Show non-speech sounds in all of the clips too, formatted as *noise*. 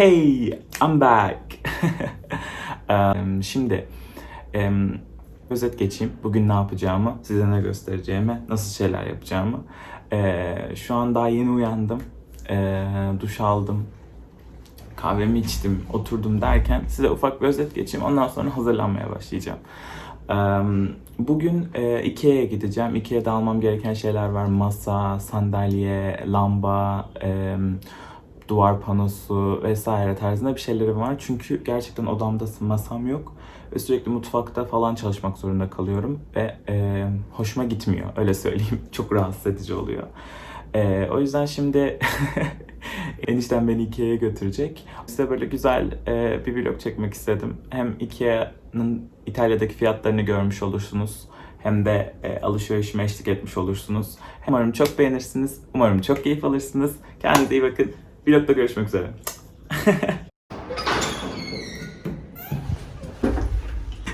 Hey, I'm back. *laughs* Em, Şimdi em, özet geçeyim. Bugün ne yapacağımı, size ne göstereceğimi, nasıl şeyler yapacağımı. Ee, şu an daha yeni uyandım. Ee, duş aldım. Kahvemi içtim, oturdum derken size ufak bir özet geçeyim. Ondan sonra hazırlanmaya başlayacağım. Bugün e, Ikea'ya gideceğim. Ikea'da almam gereken şeyler var. Masa, sandalye, lamba, duvar panosu vesaire tarzında bir şeylerim var. Çünkü gerçekten odamda masam yok. Ve sürekli mutfakta falan çalışmak zorunda kalıyorum. Ve e, hoşuma gitmiyor öyle söyleyeyim. *laughs* Çok rahatsız edici oluyor. E, o yüzden şimdi *laughs* enişten beni Ikea'ya götürecek. Size böyle güzel e, bir vlog çekmek istedim. Hem Ikea'nın İtalya'daki fiyatlarını görmüş olursunuz. Hem de e, alışverişime eşlik etmiş olursunuz. Umarım çok beğenirsiniz. Umarım çok keyif alırsınız. Kendinize iyi bakın. Vlogda görüşmek üzere. *laughs*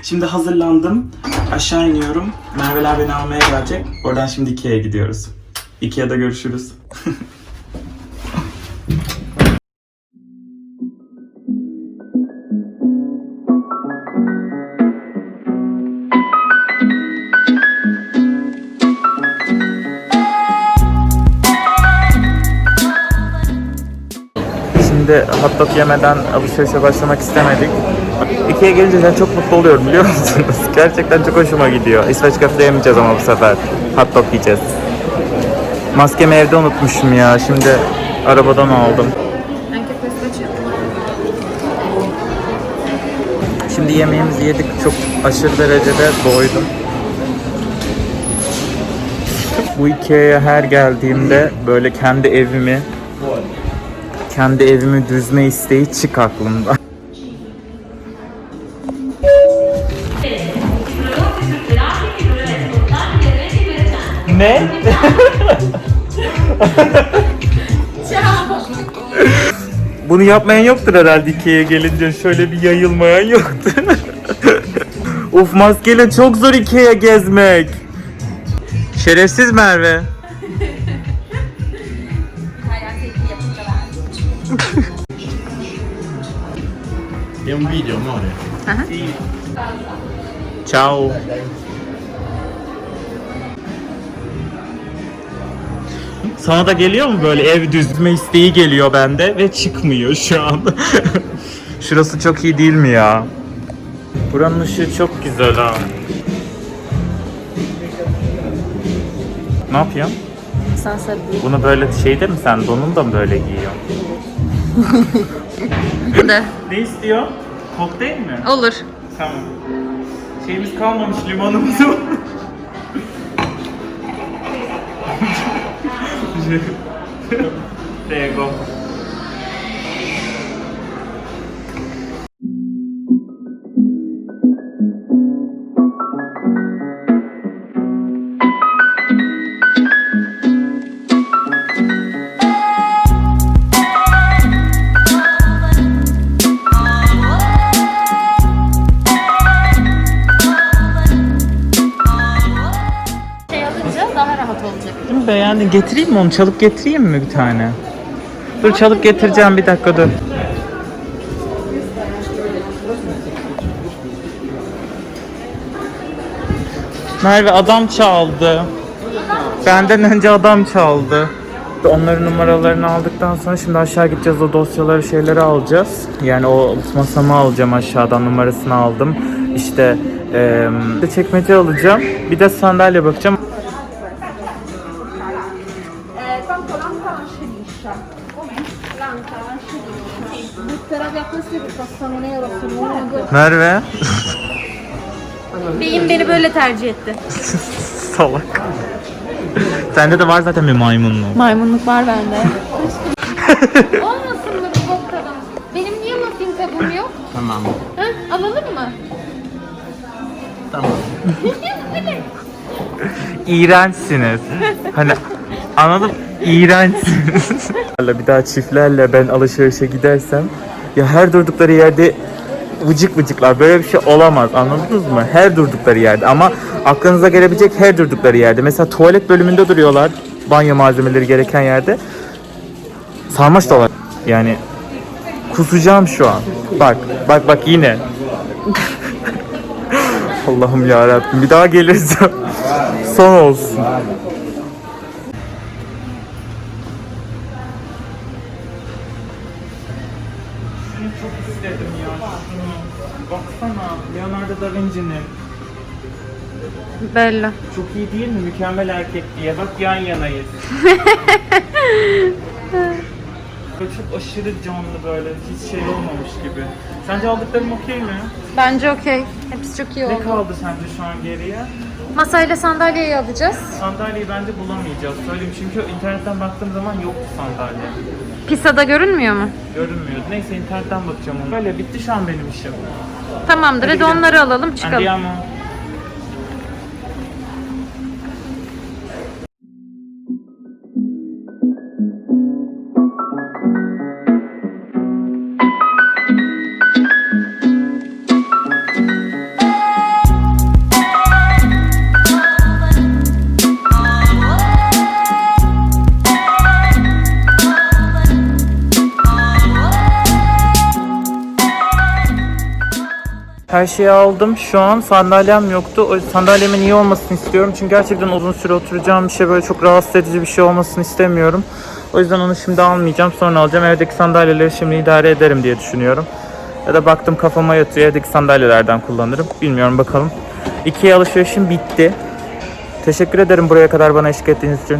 Şimdi hazırlandım. Aşağı iniyorum. Merveler beni almaya gelecek. Oradan şimdi Ikea'ya gidiyoruz. Ikea'da görüşürüz. *laughs* Şimdi hot dog yemeden alışverişe başlamak istemedik. Ikea'ya gelince ben çok mutlu oluyorum biliyor musunuz? *laughs* Gerçekten çok hoşuma gidiyor. İsveç köfte yemeyeceğiz ama bu sefer. Hot dog yiyeceğiz. Maskemi evde unutmuşum ya. Şimdi arabadan aldım. Şimdi yemeğimizi yedik. Çok aşırı derecede doydum. Bu Ikea'ya her geldiğimde böyle kendi evimi kendi evimi düzme isteği çık aklımda. Ne? Bunu yapmayan yoktur herhalde Ikea'ya gelince. Şöyle bir yayılmayan yoktur. Uf maskeyle çok zor Ikea'ya gezmek. Şerefsiz Merve. È un video, amore. Ciao. Sana da geliyor mu böyle ev düzme isteği geliyor bende ve çıkmıyor şu an. *laughs* Şurası çok iyi değil mi ya? Buranın ışığı çok güzel ha. Ne yapıyorsun? Abri. Bunu böyle şeyde mi sen donun da mı böyle giyiyorsun? De. Ne istiyor? Kokteyl mi? Olur. Tamam. Şeyimiz kalmamış limonumuz. Prego. *laughs* Şey daha rahat olacak. Değil mi beğendin? Getireyim mi onu? Çalıp getireyim mi bir tane? Dur çalıp getireceğim bir dakika dur. Merve adam çaldı. Benden önce adam çaldı. Onların numaralarını aldıktan sonra şimdi aşağı gideceğiz o dosyaları şeyleri alacağız. Yani o masamı alacağım aşağıdan numarasını aldım. İşte bir çekmece alacağım. Bir de sandalye bakacağım. Merve. Beyim beni böyle tercih etti. *laughs* Salak. Sende de var zaten bir maymunluğu. Maymunluk var bende. *laughs* Olmasın mı bir bok tadım? Benim niye muffin kabım yok? Tamam. Ha? Alalım mı? Tamam. *laughs* İğrençsiniz. Hani anladım. İğrençsiniz. bir daha çiftlerle ben alışverişe gidersem ya her durdukları yerde vıcık vıcıklar. Böyle bir şey olamaz. Anladınız mı? Her durdukları yerde ama aklınıza gelebilecek her durdukları yerde. Mesela tuvalet bölümünde duruyorlar. Banyo malzemeleri gereken yerde. Sarmaş da var. Yani kusacağım şu an. Bak bak bak yine. *laughs* Allah'ım ya Rabbim bir daha gelirse *laughs* son olsun. Şunu çok istedim ya. Şunu. Baksana Leonardo da Vinci'nin. Bella. Çok iyi değil mi? Mükemmel erkek diye. Bak yan yanayız. *laughs* böyle çok aşırı canlı böyle. Hiç şey olmamış gibi. Sence aldıklarım okey mi? Bence okey. Hepsi çok iyi Ne oldu. kaldı sence şu an geriye? Masayla sandalyeyi alacağız. Sandalyeyi bence bulamayacağız. Söyleyeyim çünkü internetten baktığım zaman yoktu sandalye. Pisa'da görünmüyor mu? Görünmüyordu. Neyse internetten bakacağım onu. Böyle bitti şu an benim işim. Tamamdır. Hadi gidelim. onları alalım çıkalım. Andiamo. Her şeyi aldım. Şu an sandalyem yoktu. O sandalyemin iyi olmasını istiyorum. Çünkü gerçekten uzun süre oturacağım bir şey böyle çok rahatsız edici bir şey olmasını istemiyorum. O yüzden onu şimdi almayacağım. Sonra alacağım. Evdeki sandalyeleri şimdi idare ederim diye düşünüyorum. Ya da baktım kafama yatıyor. Evdeki sandalyelerden kullanırım. Bilmiyorum bakalım. İkiye alışverişim bitti. Teşekkür ederim buraya kadar bana eşlik ettiğiniz için.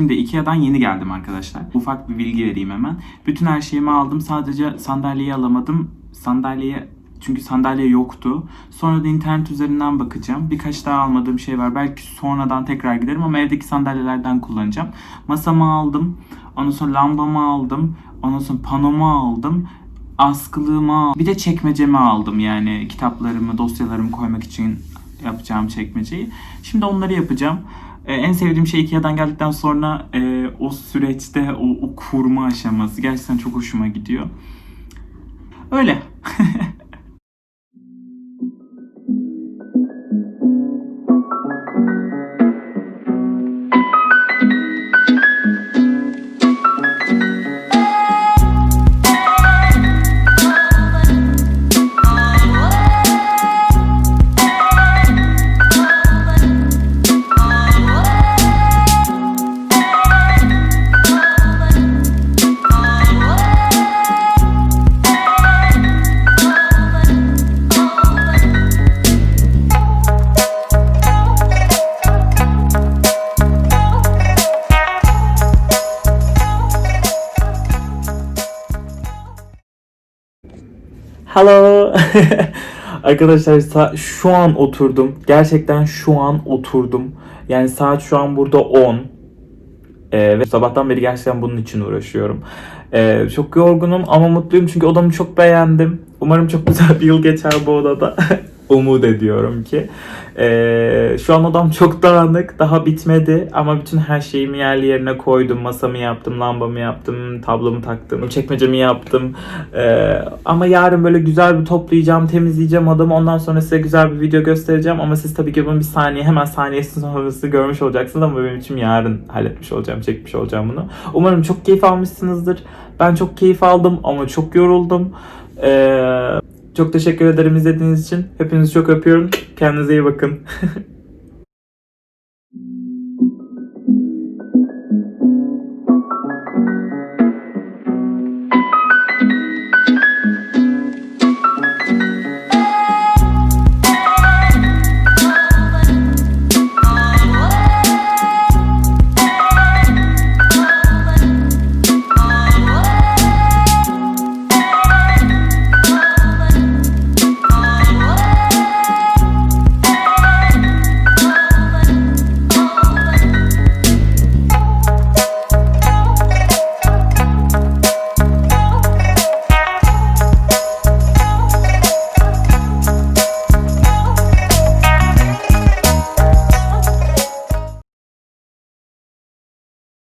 Şimdi Ikea'dan yeni geldim arkadaşlar. Ufak bir bilgi vereyim hemen. Bütün her şeyimi aldım. Sadece sandalyeyi alamadım. Sandalye çünkü sandalye yoktu. Sonra da internet üzerinden bakacağım. Birkaç daha almadığım şey var. Belki sonradan tekrar giderim ama evdeki sandalyelerden kullanacağım. Masamı aldım. Ondan sonra lambamı aldım. Ondan sonra panomu aldım. Askılığımı aldım. Bir de çekmecemi aldım. Yani kitaplarımı, dosyalarımı koymak için yapacağım çekmeceyi. Şimdi onları yapacağım. Ee, en sevdiğim şey Ikea'dan geldikten sonra e, o süreçte o, o kurma aşaması gerçekten çok hoşuma gidiyor. Öyle. *laughs* Hello. *laughs* Arkadaşlar şu an oturdum. Gerçekten şu an oturdum. Yani saat şu an burada 10. Ee, ve sabahtan beri gerçekten bunun için uğraşıyorum. Ee, çok yorgunum ama mutluyum çünkü odamı çok beğendim. Umarım çok güzel bir yıl geçer bu odada. *laughs* Umut ediyorum ki. Ee, şu an odam *laughs* çok dağınık. Daha bitmedi ama bütün her şeyimi yerli yerine koydum. Masamı yaptım, lambamı yaptım, tablomu taktım, çekmecemi yaptım. Ee, ama yarın böyle güzel bir toplayacağım, temizleyeceğim odamı. Ondan sonra size güzel bir video göstereceğim. Ama siz tabii ki bunu bir saniye, hemen saniyesi *laughs* sonrası görmüş olacaksınız. Ama benim için yarın halletmiş olacağım, çekmiş olacağım bunu. Umarım çok keyif almışsınızdır. Ben çok keyif aldım ama çok yoruldum. Ee, çok teşekkür ederim izlediğiniz için. Hepinizi çok öpüyorum. Kendinize iyi bakın. *laughs*